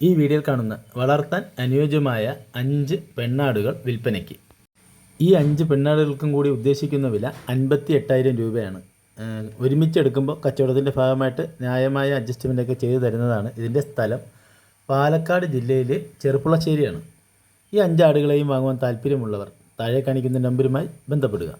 ഈ വീഡിയോയിൽ കാണുന്ന വളർത്താൻ അനുയോജ്യമായ അഞ്ച് പെണ്ണാടുകൾ വിൽപ്പനയ്ക്ക്. ഈ അഞ്ച് പെണ്ണാടുകൾക്കും കൂടി ഉദ്ദേശിക്കുന്ന വില അൻപത്തി എട്ടായിരം രൂപയാണ് ഒരുമിച്ചെടുക്കുമ്പോൾ കച്ചവടത്തിന്റെ ഭാഗമായിട്ട് ന്യായമായ അഡ്ജസ്റ്റ്മെന്റൊക്കെ ചെയ്തു തരുന്നതാണ് ഇതിന്റെ സ്ഥലം. പാലക്കാട് ജില്ലയിലെ ചെറുപ്പുളശ്ശേരിയാണ്. ഈ അഞ്ച് ആടുകളെയും വാങ്ങുവാൻ താല്പര്യമുള്ളവർ താഴെ കാണിക്കുന്ന നമ്പരുമായി ബന്ധപ്പെടുക.